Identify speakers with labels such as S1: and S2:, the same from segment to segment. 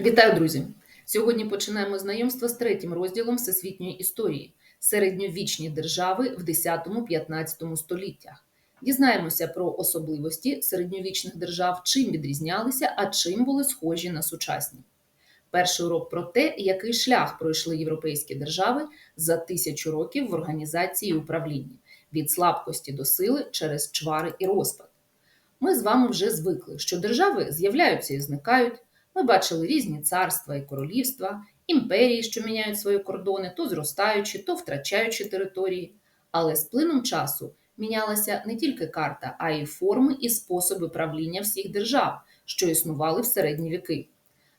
S1: Вітаю, друзі! Сьогодні починаємо знайомство з третім розділом всесвітньої історії середньовічні держави в 10-15 століттях. Дізнаємося про особливості середньовічних держав, чим відрізнялися, а чим були схожі на сучасні. Перший урок про те, який шлях пройшли європейські держави за тисячу років в організації і управлінні від слабкості до сили через чвари і розпад. Ми з вами вже звикли, що держави з'являються і зникають. Ми бачили різні царства і королівства, імперії, що міняють свої кордони, то зростаючи, то втрачаючи території. Але з плином часу мінялася не тільки карта, а й форми і способи правління всіх держав, що існували в середні віки.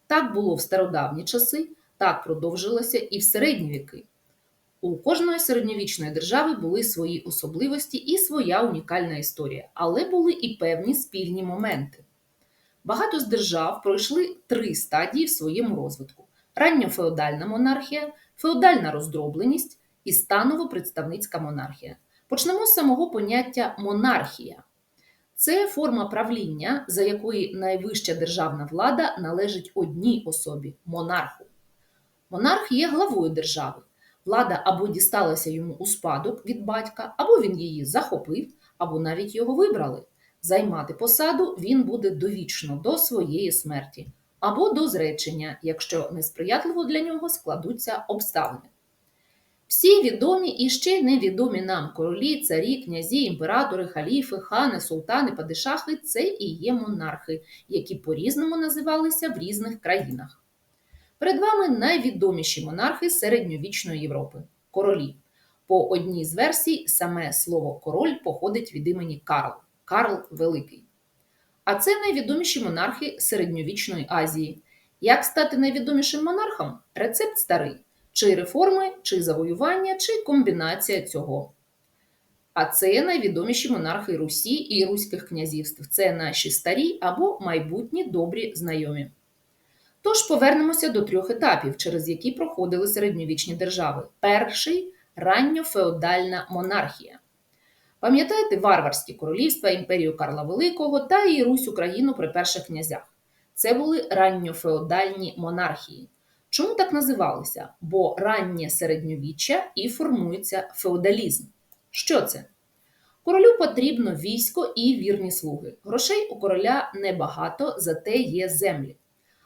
S1: Так було в стародавні часи, так продовжилося і в середні віки. У кожної середньовічної держави були свої особливості і своя унікальна історія, але були і певні спільні моменти. Багато з держав пройшли три стадії в своєму розвитку: ранньофеодальна монархія, феодальна роздробленість і станово-представницька монархія. Почнемо з самого поняття монархія. Це форма правління, за якої найвища державна влада належить одній особі монарху. Монарх є главою держави. Влада або дісталася йому у спадок від батька, або він її захопив, або навіть його вибрали. Займати посаду він буде довічно до своєї смерті, або до зречення, якщо несприятливо для нього складуться обставини. Всі відомі і ще невідомі нам королі, царі, князі, імператори, халіфи, хани, султани, падишахи це і є монархи, які по-різному називалися в різних країнах. Перед вами найвідоміші монархи середньовічної Європи королі. По одній з версій, саме слово король походить від імені Карл Карл Великий. А це найвідоміші монархи середньовічної Азії. Як стати найвідомішим монархом? Рецепт старий: чи реформи, чи завоювання, чи комбінація цього. А це найвідоміші монархи Русі і Руських князівств. Це наші старі або майбутні добрі знайомі. Тож повернемося до трьох етапів, через які проходили середньовічні держави. Перший ранньофеодальна монархія. Пам'ятаєте варварські королівства, імперію Карла Великого та і Русь Україну при перших князях. Це були ранньофеодальні монархії. Чому так називалися? Бо раннє середньовіччя і формується феодалізм. Що це? Королю потрібно військо і вірні слуги. Грошей у короля небагато, зате є землі.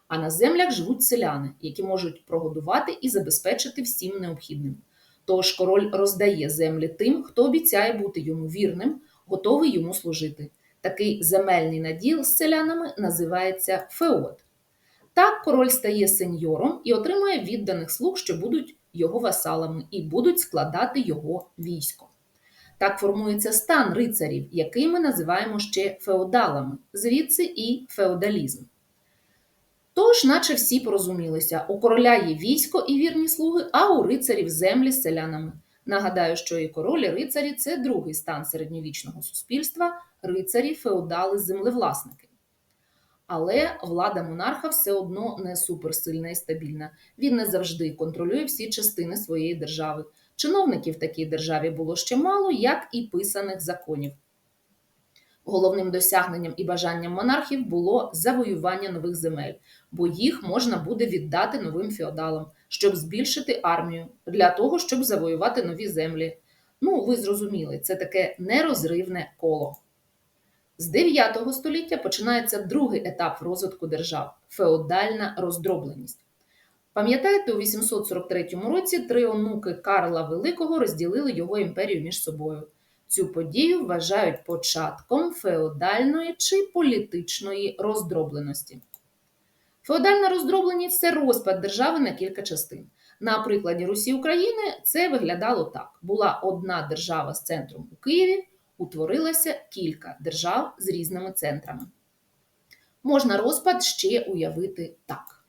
S1: А на землях живуть селяни, які можуть прогодувати і забезпечити всім необхідним. Тож король роздає землі тим, хто обіцяє бути йому вірним, готовий йому служити. Такий земельний наділ з селянами називається феод. Так король стає сеньором і отримує відданих слуг, що будуть його васалами, і будуть складати його військо. Так формується стан рицарів, який ми називаємо ще феодалами, звідси і феодалізм. Тож, наче всі порозумілися, у короля є військо і вірні слуги, а у рицарів землі з селянами. Нагадаю, що і король, і рицарі це другий стан середньовічного суспільства, рицарі, феодали, землевласники. Але влада монарха все одно не суперсильна і стабільна. Він не завжди контролює всі частини своєї держави. Чиновників в такій державі було ще мало, як і писаних законів. Головним досягненням і бажанням монархів було завоювання нових земель, бо їх можна буде віддати новим феодалам, щоб збільшити армію, для того, щоб завоювати нові землі. Ну, ви зрозуміли, це таке нерозривне коло. З 9 століття починається другий етап розвитку держав феодальна роздробленість. Пам'ятаєте, у 843 році три онуки Карла Великого розділили його імперію між собою. Цю подію вважають початком феодальної чи політичної роздробленості. Феодальна роздробленість це розпад держави на кілька частин. На прикладі Русі України це виглядало так: була одна держава з центром у Києві, утворилося кілька держав з різними центрами. Можна розпад ще уявити так.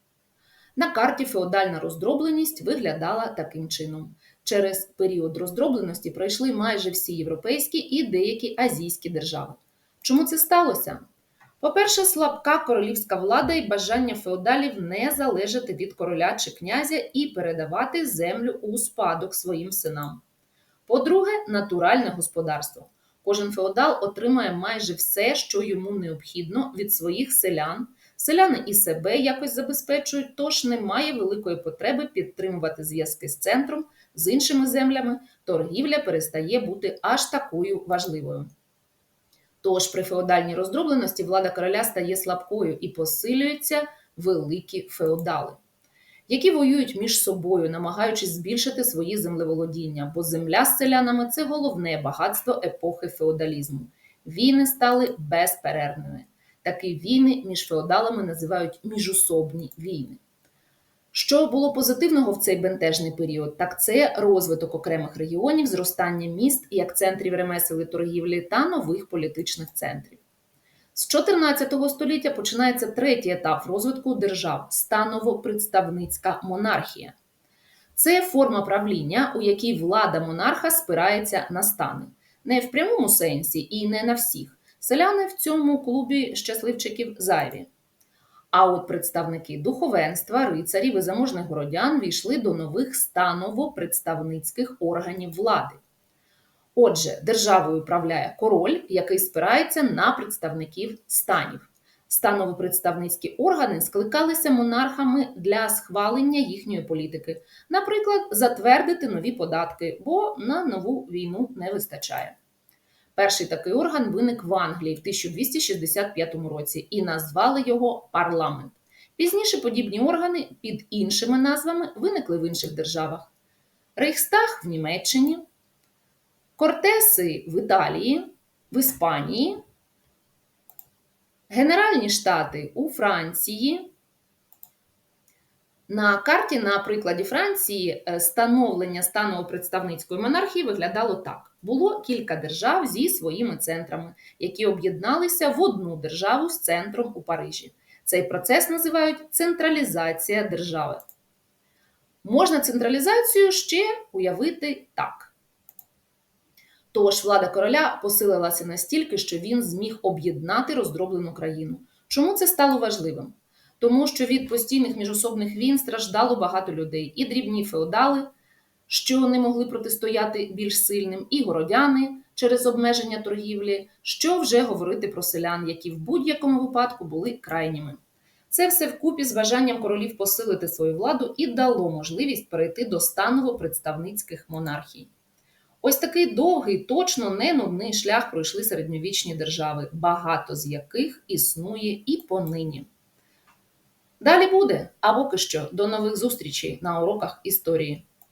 S1: На карті феодальна роздробленість виглядала таким чином. Через період роздробленості пройшли майже всі європейські і деякі азійські держави. Чому це сталося? По-перше, слабка королівська влада і бажання феодалів не залежати від короля чи князя і передавати землю у спадок своїм синам. По-друге, натуральне господарство. Кожен феодал отримає майже все, що йому необхідно від своїх селян, Селяни і себе якось забезпечують, тож немає великої потреби підтримувати зв'язки з центром, з іншими землями, торгівля перестає бути аж такою важливою. Тож при феодальній роздробленості влада короля стає слабкою і посилюються великі феодали, які воюють між собою, намагаючись збільшити свої землеволодіння, бо земля з селянами це головне багатство епохи феодалізму. Війни стали безперервними. Такі війни між феодалами називають міжусобні війни. Що було позитивного в цей бентежний період, так це розвиток окремих регіонів, зростання міст як центрів ремесел і торгівлі та нових політичних центрів. З 14 століття починається третій етап розвитку держав станово-представницька монархія. Це форма правління, у якій влада монарха спирається на стани, не в прямому сенсі і не на всіх. Селяни в цьому клубі щасливчиків зайві. А от представники духовенства, рицарів і заможних городян війшли до нових станово-представницьких органів влади. Отже, державою управляє король, який спирається на представників станів. Станово-представницькі органи скликалися монархами для схвалення їхньої політики, наприклад, затвердити нові податки, бо на нову війну не вистачає. Перший такий орган виник в Англії в 1265 році і назвали його парламент. Пізніше подібні органи під іншими назвами виникли в інших державах: Рейхстаг в Німеччині, Кортеси в Італії, в Іспанії, Генеральні штати у Франції. На карті, на прикладі Франції, е, становлення станово-представницької монархії виглядало так: було кілька держав зі своїми центрами, які об'єдналися в одну державу з центром у Парижі. Цей процес називають централізація держави. Можна централізацію ще уявити так. Тож влада короля посилилася настільки, що він зміг об'єднати роздроблену країну. Чому це стало важливим? Тому що від постійних міжособних війн страждало багато людей, і дрібні феодали, що не могли протистояти більш сильним, і городяни через обмеження торгівлі, що вже говорити про селян, які в будь-якому випадку були крайніми. Це все вкупі з бажанням королів посилити свою владу і дало можливість перейти до станово-представницьких монархій. Ось такий довгий, точно не нудний шлях пройшли середньовічні держави, багато з яких існує і понині. Далі буде, а поки що до нових зустрічей на уроках історії.